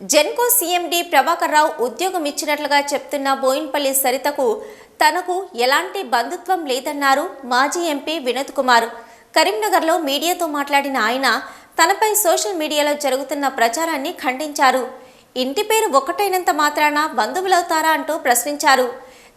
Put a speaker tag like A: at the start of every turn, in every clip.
A: Genco CMD Prabhakar Rao ఉద్యోగం ఇచ్చినట్లుగా చెప్తున్న బోయిన్పల్లి సరితకు తనకు ఎలాంటి బంధుత్వం లేదన్నారు మాజీ ఎంపీ వినోద్ కుమార్. కరీంనగర్లో మీడియాతో మాట్లాడిన ఆయన తనపై సోషల్ మీడియాలో జరుగుతున్న ప్రచారాన్ని ఖండించారు. ఇంటి పేరు ఒక్కటైనంత మాత్రాన బంధువులవుతారా అంటూ ప్రశ్నించారు.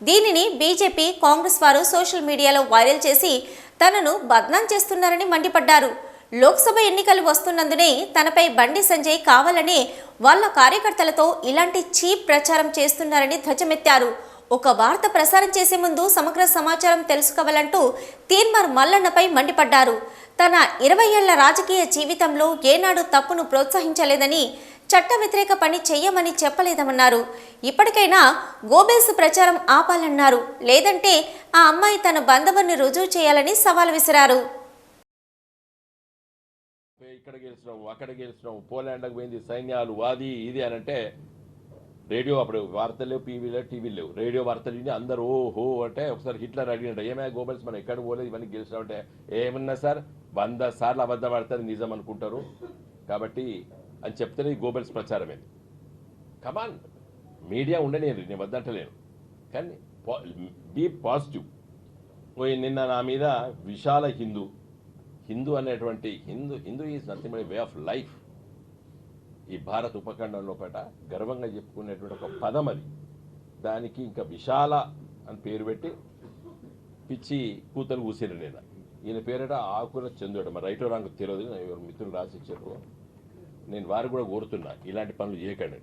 A: దీనిని బీజేపీ కాంగ్రెస్ వారు సోషల్ మీడియాలో వైరల్ చేసి తనను బద్నాం చేస్తున్నారని మండిపడ్డారు. లోక్సభ ఎన్నికలు వస్తున్నందునే తనపై బండి సంజయ్ కావాలని వాళ్ళ కార్యకర్తలతో ఇలాంటి చీప్ ప్రచారం చేస్తున్నారని ధ్వజమెత్తారు. ఒక వార్త ప్రసారం చేసే ముందు సమగ్ర సమాచారం తెలుసుకోవాలంటూ తీర్మార్ మల్లన్నపై మండిపడ్డారు. తన ఇరవై ఏళ్ళ రాజకీయ జీవితంలో ఏనాడు తప్పును ప్రోత్సహించలేదని చట్ట వ్యతిరేక పని చెయ్యమని చెప్పలేదమన్నారు ఇప్పటికైనా గోబెల్స్ ప్రచారం ఆపాలన్నారు. లేదంటే ఆ అమ్మాయి తన బంధువుని రుజువు చేయాలని సవాల్ విసిరారు.
B: ఇక్కడ గెలిచినావు అక్కడ గెలిచినావు పోలాండ్కి పోయింది సైన్యాలు అది ఇది అని అంటే రేడియో అప్పుడు వార్తలు లేవు టీవీ లేవు టీవీ లేవు. రేడియో వార్తలు విని అందరూ ఓహో అంటే ఒకసారి హిట్లర్ అడిగినట్టు ఏమే గోబల్స్ మనం ఎక్కడ పోలేదు ఇవన్నీ గెలిచినామంటే ఏమన్నా సార్? వంద సార్లు అబద్ధం ఆడితే నిజం అనుకుంటారు. కాబట్టి అని చెప్తేనే ఈ గోబల్స్ ప్రచారమే కమాన్ మీడియా ఉండనేది నేను వద్దంటలేను. కానీ బీ పాజిటివ్. పోయి నిన్న నా మీద విశాల హిందూ హిందూ అనేటువంటి Hindu Hindu is nothing by way of life. ఈ భారత ఉపఖండంలో పట గర్వంగా చెప్పుకునేటువంటి ఒక పదం అది. దానికి ఇంకా విశాల అని పేరు పెట్టి పిచ్చి కూతలు కూసిరు నేను ఈయన పేరట ఆకుల చందుడు మరి రైటో రాంగ్ తెలియదు ఎవరు మిత్రులు రాసిచ్చారు నేను వారు కూడా కోరుతున్నా ఇలాంటి పనులు చేయకండి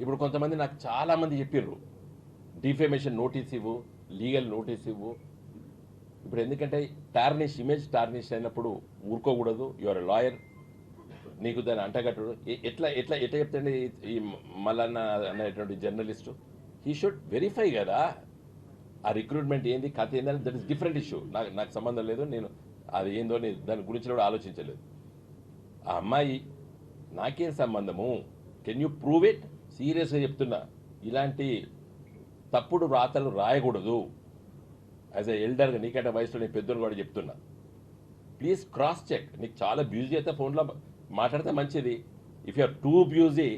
B: ఇప్పుడు కొంతమంది నాకు చాలామంది చెప్పిర్రు డిఫేమేషన్ నోటీస్ ఇవ్వు లీగల్ నోటీస్ ఇవ్వు ఇప్పుడు ఎందుకంటే టార్నిష్ ఇమేజ్ టార్నిష్ అయినప్పుడు ఊరుకోకూడదు. యువర్ లాయర్ నీకు దాన్ని అంటగట్టడు. ఎట్లా ఎట్లా ఎట్లా చెప్తాండి ఈ- ఈ మల్లన్న అనేటువంటి జర్నలిస్టు హీ షుడ్ వెరిఫై కదా. ఆ రిక్రూట్మెంట్ ఏంది కథ ఏందని దట్ ఇస్ డిఫరెంట్ ఇష్యూ నాకు నాకు సంబంధం లేదు. నేను అది ఏందో నేను దాని గురించి కూడా ఆలోచించలేదు. ఆ అమ్మాయి నాకేం సంబంధము? కెన్ యూ ప్రూవ్ ఇట్ సీరియస్గా చెప్తున్నా. ఇలాంటి తప్పుడు రాతలు రాయకూడదు. యాజ్ ఎ ఎల్డర్గా నీకంటే వయసులో నేను పెద్దోని కూడా చెప్తున్నా. ప్లీజ్ క్రాస్ చెక్ నీకు చాలా బ్యూజీ అయితే ఫోన్లో మాట్లాడితే మంచిది. If you're too busy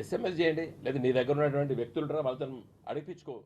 B: SMS చేయండి. లేదా నీ దగ్గర ఉన్నటువంటి వ్యక్తులు వాళ్ళతో అడిపించుకో